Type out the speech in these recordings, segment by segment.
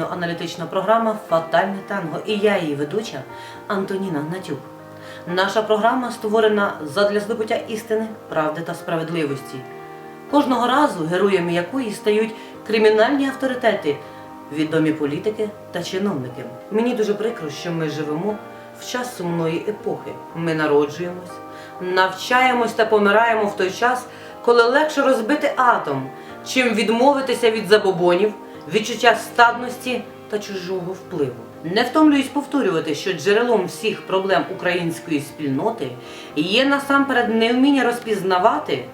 інформаційно-аналітична програма Фатальне танго і я її ведуча Антоніна Гнатюк. Наша програма створена задля здобуття істини, правди та справедливості. Кожного разу героями якої стають кримінальні авторитети, відомі політики та чиновники. Мені дуже прикро, що ми живемо в час сумної епохи. Ми народжуємось, навчаємось та помираємо в той час, коли легше розбити атом, чим відмовитися від забобонів, відчуття стадності та чужого впливу. Не втомлююсь повторювати, що джерелом всіх проблем української спільноти є насамперед невміння розпізнавати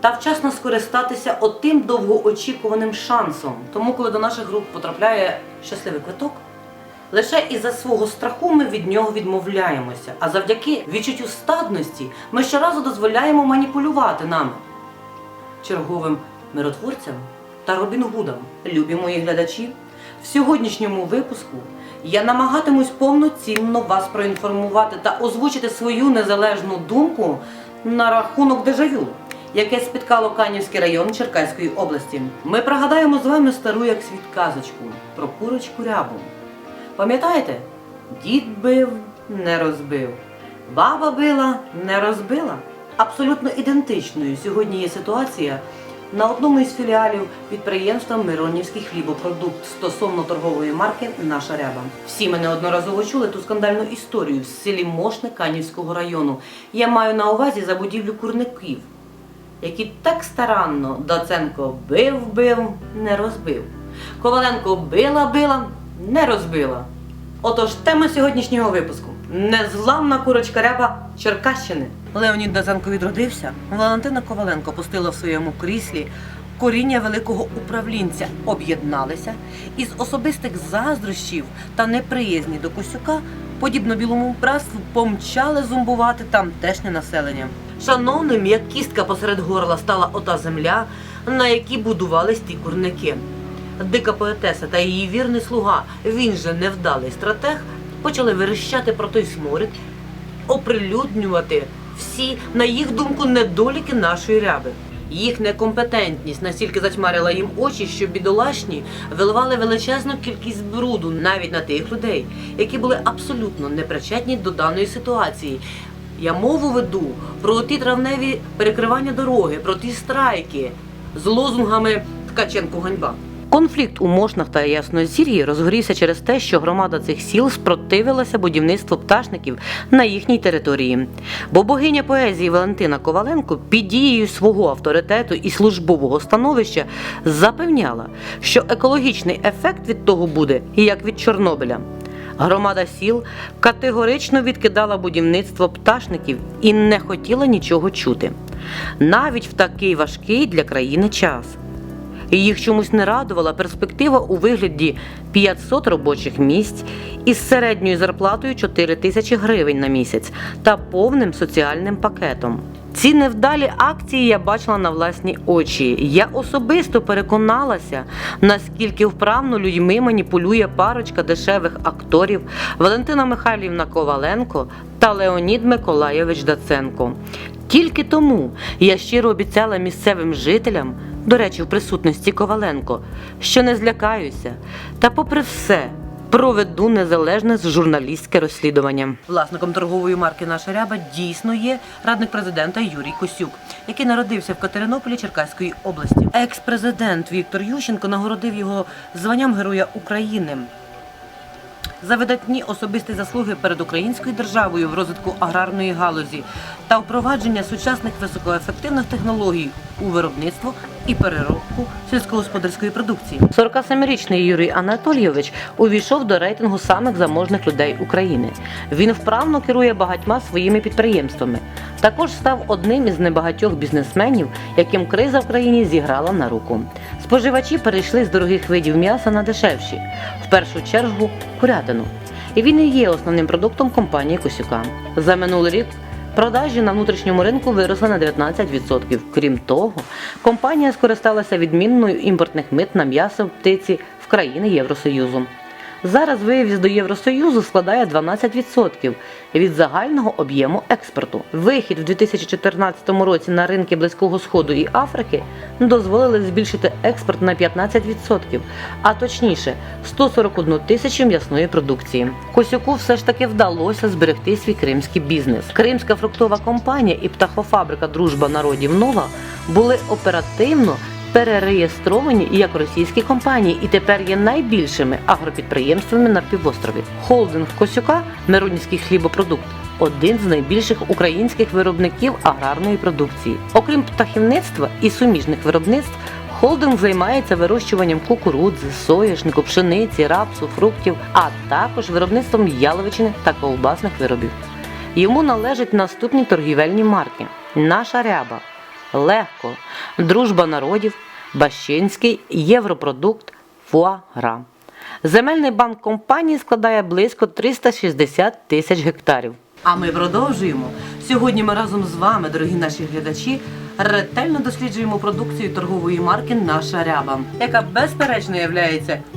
та вчасно скористатися отим довгоочікуваним шансом. Тому, коли до наших рук потрапляє щасливий квиток, лише із-за свого страху ми від нього відмовляємося, а завдяки відчуттю стадності ми щоразу дозволяємо маніпулювати нами черговим миротворцям та Робін Гудам. Любі мої глядачі, в сьогоднішньому випуску я намагатимусь повноцінно вас проінформувати та озвучити свою незалежну думку на рахунок дежавю, яке спіткало Канівський район Черкаської області. Ми пригадаємо з вами стару як світ казочку про курочку рябу. Пам'ятаєте? Дід бив, не розбив. Баба била, не розбила. Абсолютно ідентичною сьогодні є ситуація на одному із філіалів підприємства Миронівський хлібопродукт стосовно торгової марки Наша ряба. Всі ми неодноразово чули ту скандальну історію в селі Мошне Канівського району. Я маю на увазі забудівлю курників, які так старанно Доценко бив, бив, не розбив. Коваленко била, била, не розбила. Отож, тема сьогоднішнього випуску незламна курочка ряба Черкащини. Леонід Доценко відродився. Валентина Коваленко пустила в своєму кріслі. Коріння великого управлінця об'єдналися із особистих заздрощів та неприязні до Косюка, подібно білому братству, помчали зумбувати тамтешнє населення. Шановним, як кістка посеред горла стала ота земля, на якій будувались ті курники. Дика поетеса та її вірний слуга, він же невдалий стратег, почали верещати про той сморід, оприлюднювати всі, на їх думку, недоліки нашої ряби. Їх некомпетентність настільки затьмарила їм очі, що бідолашні виливали величезну кількість бруду навіть на тих людей, які були абсолютно непричетні до даної ситуації. Я мову веду про ті травневі перекривання дороги, про ті страйки з лозунгами Ткаченко ганьба. Конфлікт у Мошнах та Яснозір'ї розгорівся через те, що громада цих сіл спротивилася будівництву пташників на їхній території. Бо богиня поезії Валентина Коваленко під дією свого авторитету і службового становища запевняла, що екологічний ефект від того буде як від Чорнобиля. Громада сіл категорично відкидала будівництво пташників і не хотіла нічого чути, навіть в такий важкий для країни час. Їх чомусь не радувала перспектива у вигляді 500 робочих місць із середньою зарплатою 4 тисячі гривень на місяць та повним соціальним пакетом. Ці невдалі акції я бачила на власні очі. Я особисто переконалася, наскільки вправно людьми маніпулює парочка дешевих акторів Валентина Михайлівна Коваленко та Леонід Миколайович Даценко. Тільки тому я щиро обіцяла місцевим жителям, до речі, в присутності Коваленко, що не злякаюся, та, попри все, проведу незалежне журналістське розслідування. Власником торгової марки Наша ряба дійсно є радник президента Юрій Косюк, який народився в Катеринополі Черкаської області. Екс-президент Віктор Ющенко нагородив його званням Героя України за видатні особисті заслуги перед українською державою в розвитку аграрної галузі та впровадження сучасних високоефективних технологій у виробництво і переробку сільськогосподарської продукції. 47-річний Юрій Анатолійович увійшов до рейтингу самих заможних людей України. Він вправно керує багатьма своїми підприємствами. Також став одним із небагатьох бізнесменів, яким криза в країні зіграла на руку. Споживачі перейшли з дорогих видів м'яса на дешевші, в першу чергу курятину. І він і є основним продуктом компанії Косюка. За минулий рік продажі на внутрішньому ринку виросли на 19%. Крім того, компанія скористалася відмінною імпортних мит на м'ясо птиці в країни Євросоюзу. Зараз вивіз до Євросоюзу складає 12% від загального об'єму експорту. Вихід в 2014 році на ринки Близького Сходу і Африки дозволили збільшити експорт на 15%, а точніше 141 тисячу м'ясної продукції. Косюку все ж таки вдалося зберегти свій кримський бізнес. Кримська фруктова компанія і птахофабрика Дружба народів Нова були оперативно перереєстровані як російські компанії і тепер є найбільшими агропідприємствами на півострові. Холдинг Косюка Миронівський хлібопродукт. Один з найбільших українських виробників аграрної продукції. Окрім птахівництва і суміжних виробництв, холдинг займається вирощуванням кукурудзи, соняшнику, пшениці, рапсу, фруктів, а також виробництвом яловичини та ковбасних виробів. Йому належать наступні торгівельні марки: Наша ряба, Легко, Дружба народів, Бащинський, Європродукт, Фуагра. Земельний банк компанії складає близько 360 тисяч гектарів. А ми продовжуємо. Сьогодні ми разом з вами, дорогі наші глядачі, ретельно досліджуємо продукцію торгової марки Наша ряба, яка безперечно є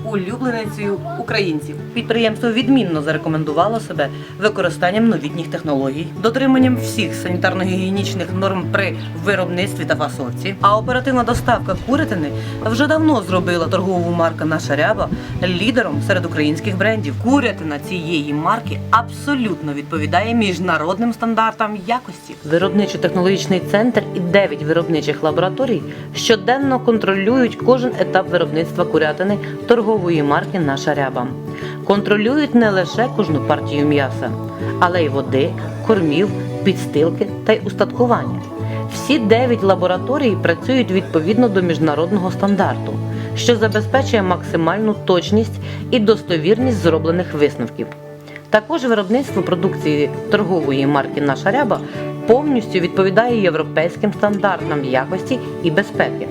улюбленицею українців. Підприємство відмінно зарекомендувало себе використанням новітніх технологій, дотриманням всіх санітарно-гігієнічних норм при виробництві та фасовці. А оперативна доставка курятини вже давно зробила торгову марку Наша ряба лідером серед українських брендів. Курятина цієї марки абсолютно відповідає міжнародним стандартам якості. Виробничо-технологічний центр і 9 виробничих лабораторій щоденно контролюють кожен етап виробництва курятини торгової марки Наша ряба. Контролюють не лише кожну партію м'яса, але й води, кормів, підстилки та й устаткування. Всі 9 лабораторій працюють відповідно до міжнародного стандарту, що забезпечує максимальну точність і достовірність зроблених висновків. Також виробництво продукції торгової марки Наша ряба повністю відповідає європейським стандартам якості і безпеки.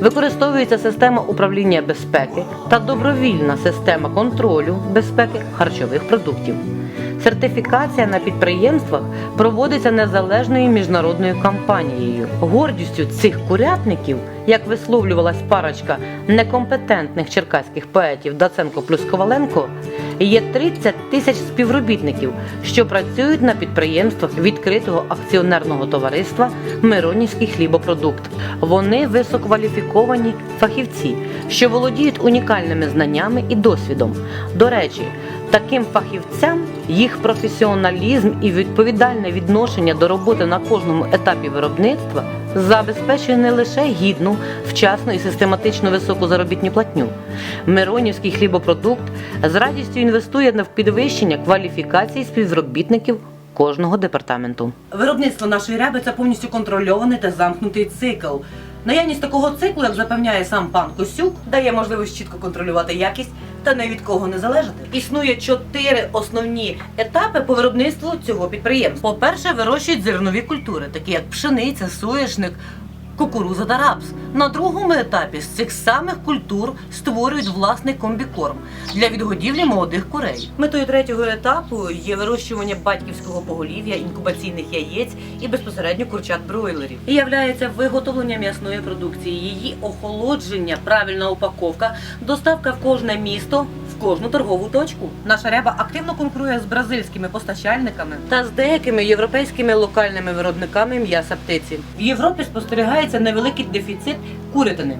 Використовується система управління безпеки та добровільна система контролю безпеки харчових продуктів. Сертифікація на підприємствах проводиться незалежною міжнародною компанією. Гордістю цих курятників, як висловлювалась парочка некомпетентних черкаських поетів Даценко плюс Коваленко, є 30 тисяч співробітників, що працюють на підприємствах відкритого акціонерного товариства Миронівський хлібопродукт. Вони висококваліфіковані фахівці, що володіють унікальними знаннями і досвідом. До речі, таким фахівцям їх професіоналізм і відповідальне відношення до роботи на кожному етапі виробництва забезпечує не лише гідну, вчасну і систематично високу заробітну платню. Миронівський хлібопродукт з радістю інвестує в підвищення кваліфікації співробітників кожного департаменту. Виробництво нашої ряби це повністю контрольований та замкнутий цикл. Наявність такого циклу, як запевняє сам пан Косюк, дає можливість чітко контролювати якість та не від кого не залежати. Існує чотири основні етапи по виробництву цього підприємства. По-перше, вирощують зернові культури, такі як пшениця, соняшник, кукуруза та рапс. На другому етапі з цих самих культур створюють власний комбікорм для відгодівлі молодих курей. Метою третього етапу є вирощування батьківського поголів'я, інкубаційних яєць і безпосередньо курчат бройлерів. І являється виготовлення м'ясної продукції, її охолодження, правильна упаковка, доставка в кожне місто. Кожну торгову точку наша ряба активно конкурує з бразильськими постачальниками та з деякими європейськими локальними виробниками м'яса птиці. В Європі спостерігається невеликий дефіцит курятини.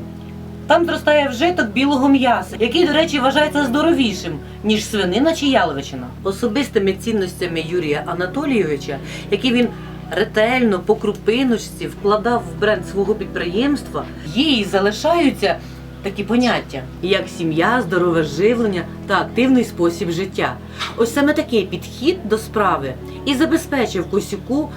Там зростає вжиток білого м'яса, який, до речі, вважається здоровішим, ніж свинина чи яловичина. Особистими цінностями Юрія Анатолійовича, які він ретельно по крупиночці вкладав в бренд свого підприємства, і залишаються такі поняття, як сім'я, здорове живлення та активний спосіб життя. Ось саме такий підхід до справи і забезпечив Косюку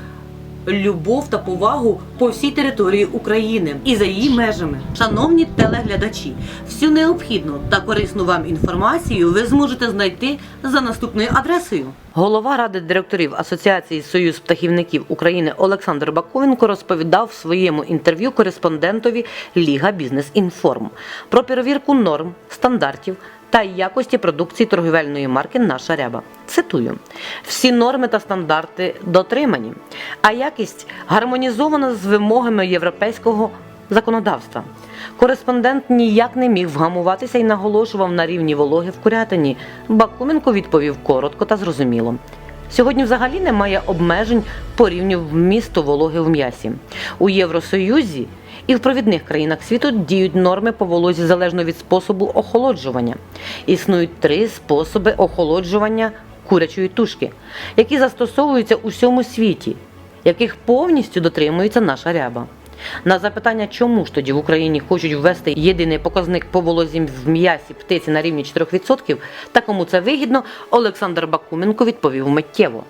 любов та повагу по всій території України і за її межами. Шановні телеглядачі, всю необхідну та корисну вам інформацію ви зможете знайти за наступною адресою. Голова ради директорів Асоціації Союз птахівників України Олександр Баковенко розповідав в своєму інтерв'ю кореспондентові Ліга Бізнес Інформ про перевірку норм, стандартів та якості продукції торгівельної марки Наша ряба. Цитую: всі норми та стандарти дотримані, а якість гармонізована з вимогами європейського законодавства. Кореспондент ніяк не міг вгамуватися і наголошував на рівні вологи в курятині. Бакуменко відповів коротко та зрозуміло. Сьогодні взагалі немає обмежень по рівню вмісту вологи в м'ясі. У Євросоюзі і в провідних країнах світу діють норми по волозі залежно від способу охолоджування. Існують три способи охолоджування курячої тушки, які застосовуються у всьому світі, яких повністю дотримується наша ряба. На запитання, чому ж тоді в Україні хочуть ввести єдиний показник по волозі в м'ясі птиці на рівні 4%, та кому це вигідно, Олександр Бакуменко відповів миттєво.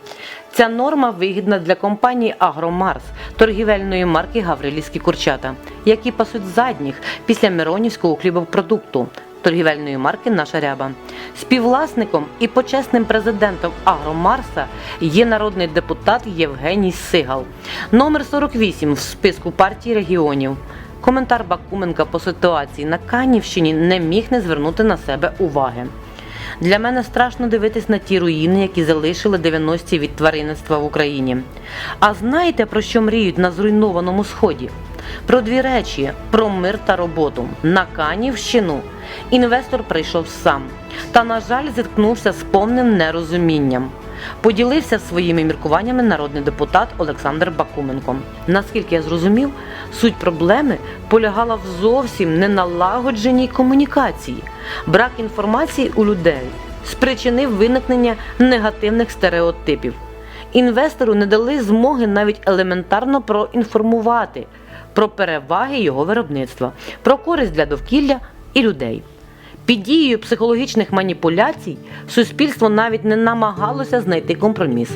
Ця норма вигідна для компанії Агромарс, торгівельної марки Гаврилівські курчата, які пасуть задніх після Миронівського хлібопродукту. Торгівельної марки Наша ряба. Співвласником і почесним президентом Агромарса є народний депутат Євгеній Сигал, номер 48 в списку партії регіонів. Коментар Бакуменка по ситуації на Канівщині не міг не звернути на себе уваги. Для мене страшно дивитись на ті руїни, які залишили 90-ті від тваринництва в Україні. А знаєте, про що мріють на зруйнованому сході? Про дві речі: про мир та роботу. На Канівщину інвестор прийшов сам та, на жаль, зіткнувся з повним нерозумінням. Поділився своїми міркуваннями народний депутат Олександр Бакуменко. Наскільки я зрозумів, суть проблеми полягала в зовсім неналагодженій комунікації. Брак інформації у людей спричинив виникнення негативних стереотипів. Інвестору не дали змоги навіть елементарно проінформувати про переваги його виробництва, про користь для довкілля і людей. Під дією психологічних маніпуляцій суспільство навіть не намагалося знайти компроміс.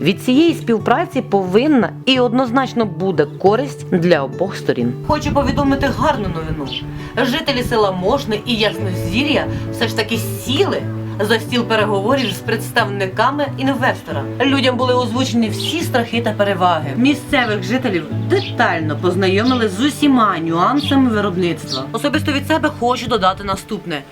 Від цієї співпраці повинна і однозначно буде користь для обох сторін. Хочу повідомити гарну новину. Жителі села Мошни і Яснозір'я все ж таки сіли за стіл переговорів з представниками інвестора. Людям були озвучені всі страхи та переваги. Місцевих жителів детально познайомили з усіма нюансами виробництва. Особисто від себе хочу додати наступне.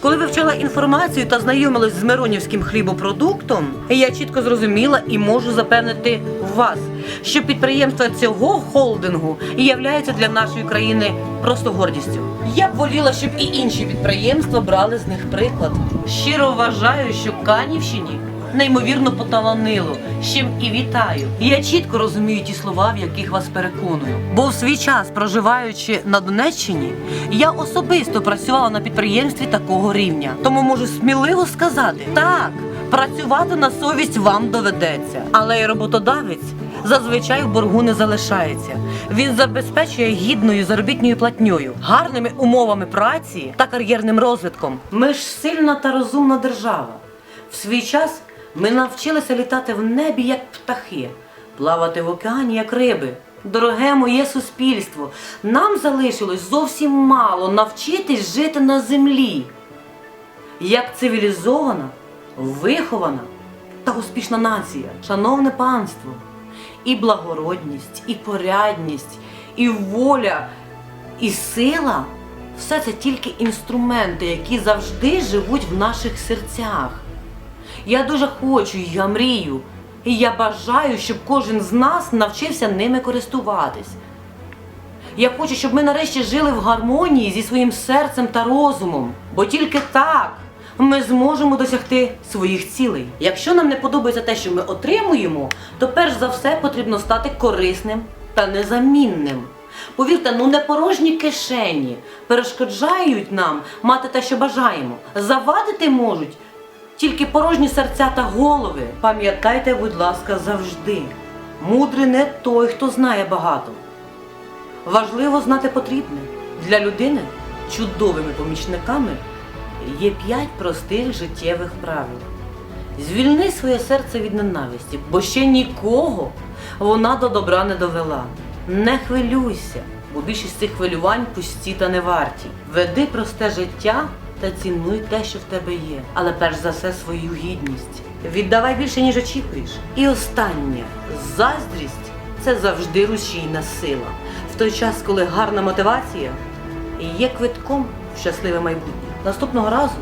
Коли вивчала інформацію та знайомилась з Миронівським хлібопродуктом, я чітко зрозуміла і можу запевнити вас, що підприємства цього холдингу являються для нашої країни просто гордістю. Я б воліла, щоб і інші підприємства брали з них приклад. Щиро вважаю, що Канівщині неймовірно поталанило, з чим і вітаю. Я чітко розумію ті слова, в яких вас переконую. Бо в свій час, проживаючи на Донеччині, я особисто працювала на підприємстві такого рівня. Тому можу сміливо сказати: так, працювати на совість вам доведеться, але й роботодавець. Зазвичай в боргу не залишається. Він забезпечує гідною заробітною платньою, гарними умовами праці та кар'єрним розвитком. Ми ж сильна та розумна держава. В свій час ми навчилися літати в небі як птахи, плавати в океані як риби. Дороге моє суспільство, нам залишилось зовсім мало навчитись жити на землі. Як цивілізована, вихована та успішна нація, шановне панство, і благородність, і порядність, і воля, і сила все це тільки інструменти, які завжди живуть в наших серцях. Я дуже хочу, я мрію, і я бажаю, щоб кожен з нас навчився ними користуватись. Я хочу, щоб ми нарешті жили в гармонії зі своїм серцем та розумом, бо тільки так ми зможемо досягти своїх цілей. Якщо нам не подобається те, що ми отримуємо, то перш за все потрібно стати корисним та незамінним. Повірте, ну не порожні кишені перешкоджають нам мати те, що бажаємо. Завадити можуть тільки порожні серця та голови. Пам'ятайте, будь ласка, завжди. Мудрий не той, хто знає багато. Важливо знати потрібне. Для людини чудовими помічниками є п'ять простих життєвих правил. Звільни своє серце від ненависті, бо ще нікого вона до добра не довела. Не хвилюйся, бо більшість цих хвилювань пусті та не варті. Веди просте життя та цінуй те, що в тебе є, але перш за все свою гідність. Віддавай більше, ніж очікуєш. І останнє заздрість це завжди рушійна сила. В той час, коли гарна мотивація є квитком в щасливе майбутнє. Наступного разу,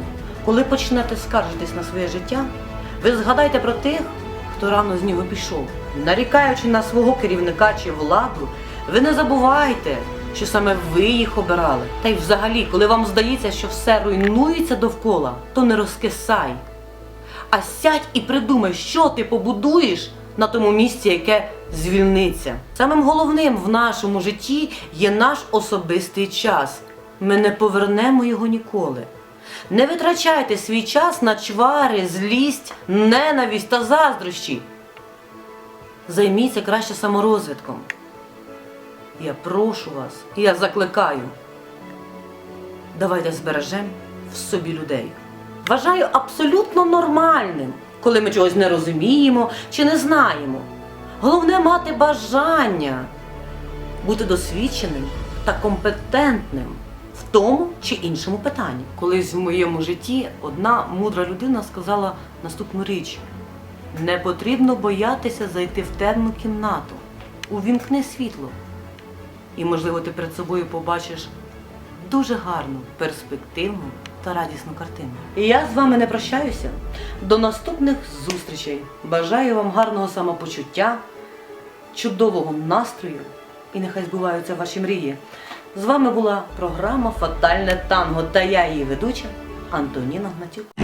коли почнете скаржитись на своє життя, ви згадайте про тих, хто рано з нього пішов. Нарікаючи на свого керівника чи владу, ви не забувайте, що саме ви їх обирали. Та й взагалі, коли вам здається, що все руйнується довкола, то не розкисай. А сядь і придумай, що ти побудуєш на тому місці, яке звільниться. Самим головним в нашому житті є наш особистий час. Ми не повернемо його ніколи. Не витрачайте свій час на чвари, злість, ненависть та заздрощі. Займіться краще саморозвитком. Я прошу вас, я закликаю. Давайте збережемо в собі людей. Вважаю абсолютно нормальним, коли ми чогось не розуміємо чи не знаємо. Головне мати бажання бути досвідченим та компетентним в тому чи іншому питанні. Колись в моєму житті одна мудра людина сказала наступну річ: не потрібно боятися зайти в темну кімнату. Увімкни світло. І, можливо, ти перед собою побачиш дуже гарну, перспективну та радісну картину. І я з вами не прощаюся. До наступних зустрічей. Бажаю вам гарного самопочуття, чудового настрою і нехай збуваються ваші мрії. З вами була програма Фатальне танго та я її ведуча Антоніна Гнатюк.